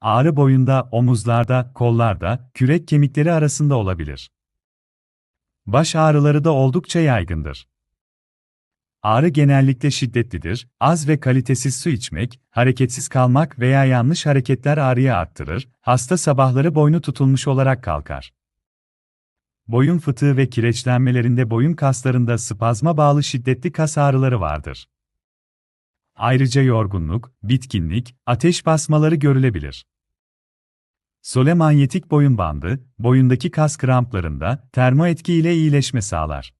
Ağrı boyunda, omuzlarda, kollarda, kürek kemikleri arasında olabilir. Baş ağrıları da oldukça yaygındır. Ağrı genellikle şiddetlidir, az ve kalitesiz su içmek, hareketsiz kalmak veya yanlış hareketler ağrıyı arttırır, hasta sabahları boynu tutulmuş olarak kalkar. Boyun fıtığı ve kireçlenmelerinde boyun kaslarında spazma bağlı şiddetli kas ağrıları vardır. Ayrıca yorgunluk, bitkinlik, ateş basmaları görülebilir. Solemanyetik boyun bandı, boyundaki kas kramplarında termo etki ile iyileşme sağlar.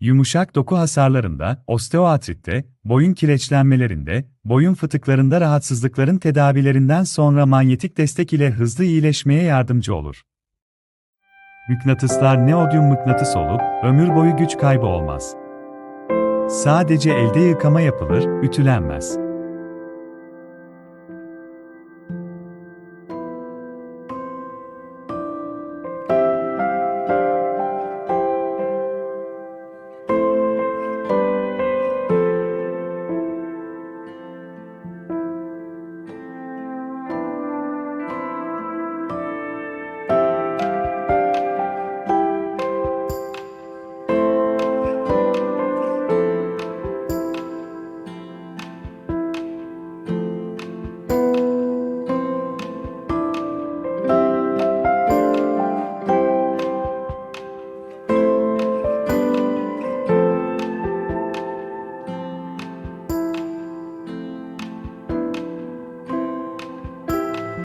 Yumuşak doku hasarlarında, osteoartritte, boyun kireçlenmelerinde, boyun fıtıklarında rahatsızlıkların tedavilerinden sonra manyetik destek ile hızlı iyileşmeye yardımcı olur. Mıknatıslar neodyum mıknatıs olup, ömür boyu güç kaybı olmaz. Sadece elde yıkama yapılır, ütülenmez.